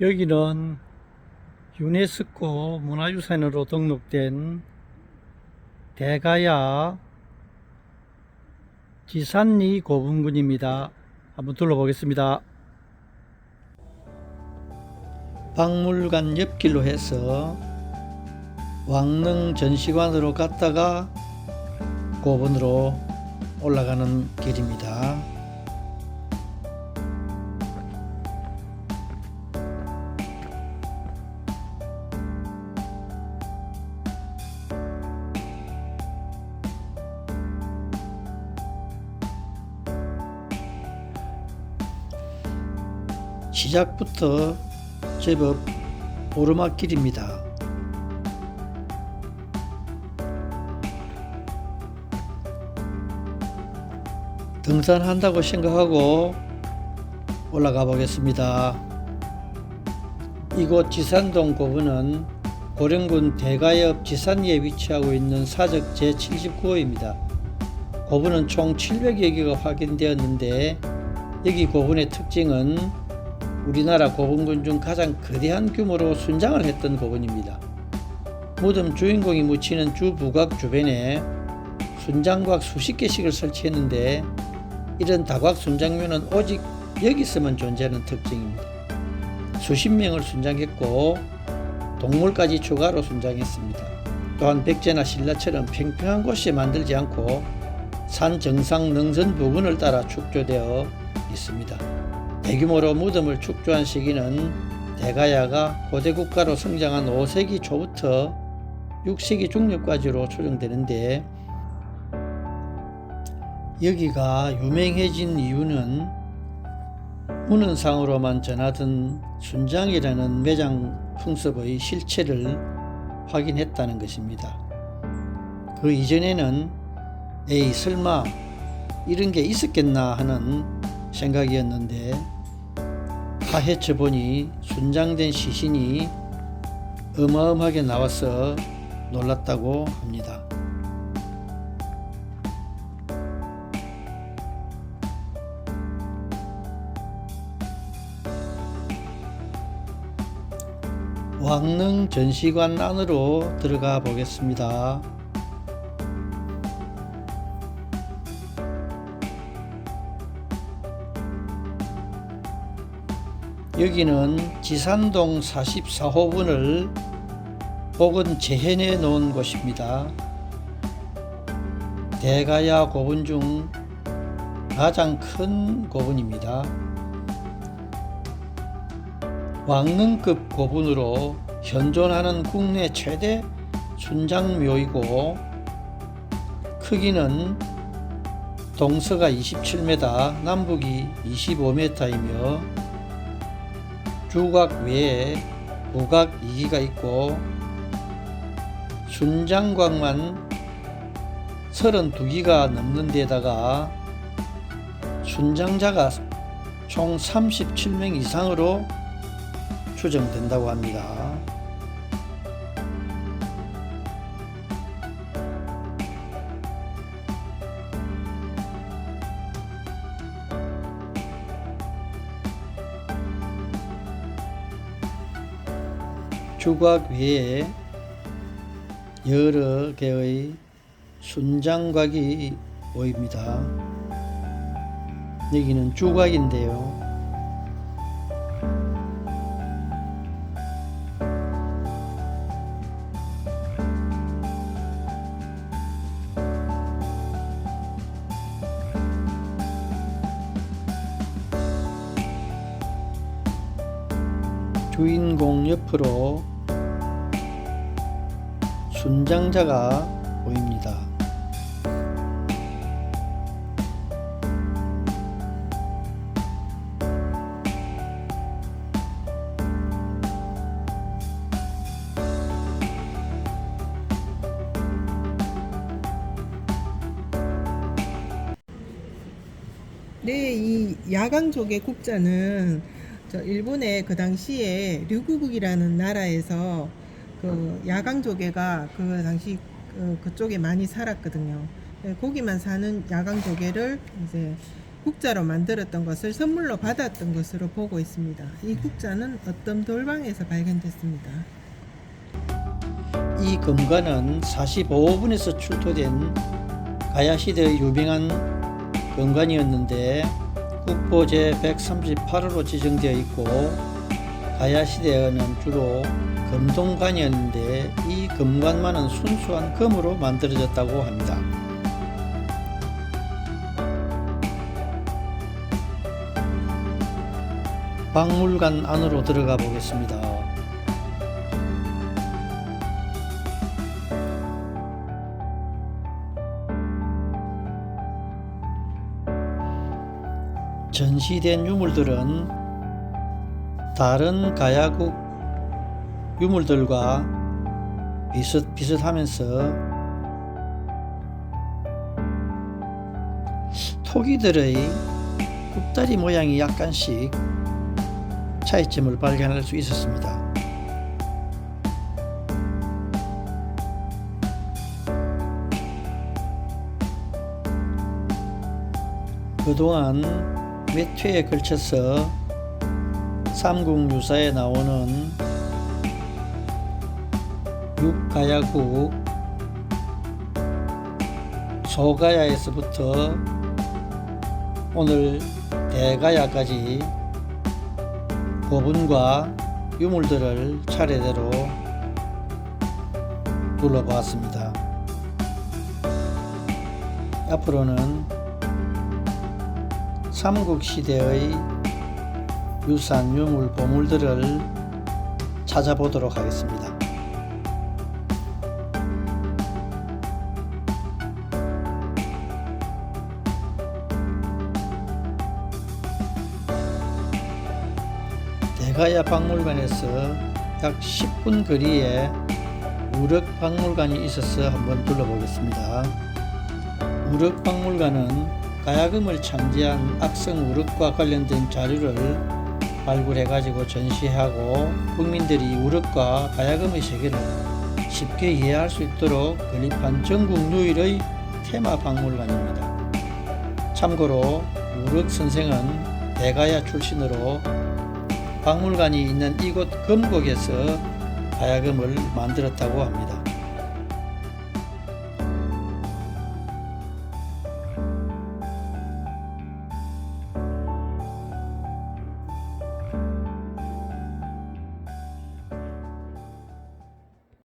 여기는 유네스코 문화유산으로 등록된 대가야 지산리 고분군입니다. 한번 둘러보겠습니다. 박물관 옆길로 해서 왕릉 전시관으로 갔다가 고분으로 올라가는 길입니다. 시작부터 제법 오르막길입니다. 등산한다고 생각하고 올라가 보겠습니다. 이곳 지산동 고분은 고령군 대가엽 지산리에 위치하고 있는 사적 제79호입니다. 고분은 총 700여 개가 확인되었는데 여기 고분의 특징은 우리나라 고분군 중 가장 거대한 규모로 순장을 했던 고분입니다. 무덤 주인공이 묻히는 주 부각 주변에 순장곽 수십 개씩을 설치했는데 이런 다곽 순장묘는 오직 여기서만 존재하는 특징입니다. 수십 명을 순장했고 동물까지 추가로 순장했습니다. 또한 백제나 신라처럼 평평한 곳에 만들지 않고 산 정상 능선 부근을 따라 축조되어 있습니다. 대규모로 무덤을 축조한 시기는 대가야가 고대 국가로 성장한 5세기 초부터 6세기 중葉까지로 추정되는데 여기가 유명해진 이유는 문헌상으로만 전하던 순장이라는 매장 풍습의 실체를 확인했다는 것입니다. 그 이전에는 에이 설마 이런 게 있었겠나 하는 생각이었는데 파헤쳐 보니 순장된 시신이 어마어마하게 나와서 놀랐다고 합니다. 왕릉 전시관 안으로 들어가 보겠습니다. 여기는 지산동 44호분을 혹은 재현해 놓은 곳입니다. 대가야 고분 중 가장 큰 고분입니다. 왕릉급 고분으로 현존하는 국내 최대 순장묘이고 크기는 동서가 27m, 남북이 25m이며 주각 외에 부각 2기가 있고 순장곽만 32기가 넘는 데다가 순장자가 총 37명 이상으로 추정된다고 합니다. 주곽 외에 여러 개의 순장곽이 보입니다. 여기는 주곽인데요. 주인공 옆으로 순장자가 보입니다. 네, 이 야광족의 국자는 저 일본의 그 당시에 류구국이라는 나라에서 그 야광조개가 그 당시 그, 그쪽에 많이 살았거든요. 네, 거기만 사는 야광조개를 이제 국자로 만들었던 것을 선물로 받았던 것으로 보고 있습니다. 이 국자는 어떤 돌방에서 발견됐습니다. 이 금관은 45분에서 출토된 가야시대의 유명한 금관이었는데 국보 제138호로 지정되어 있고 가야시대에는 주로 금동관이었는데 이 금관만은 순수한 금으로 만들어졌다고 합니다. 박물관 안으로 들어가 보겠습니다. 전시된 유물들은 다른 가야국 유물들과 비슷 비슷하면서 토기들의 굽다리 모양이 약간씩 차이점을 발견할 수 있었습니다. 그동안 몇 회에 걸쳐서 삼국유사에 나오는 육가야국 소가야에서부터 오늘 대가야까지 고분과 유물들을 차례대로 둘러보았습니다. 앞으로는 삼국시대의 유산 유물 보물들을 찾아보도록 하겠습니다. 대가야 박물관에서 약 10분 거리에 우럭 박물관이 있어서 한번 둘러보겠습니다. 우럭 박물관은 가야금을 창제한 악성 우럭과 관련된 자료를 발굴해 가지고 전시하고 국민들이 우럭과 가야금의 세계를 쉽게 이해할 수 있도록 건립한 전국 유일의 테마 박물관입니다. 참고로 우럭 선생은 대가야 출신으로 박물관이 있는 이곳 금곡에서 가야금을 만들었다고 합니다.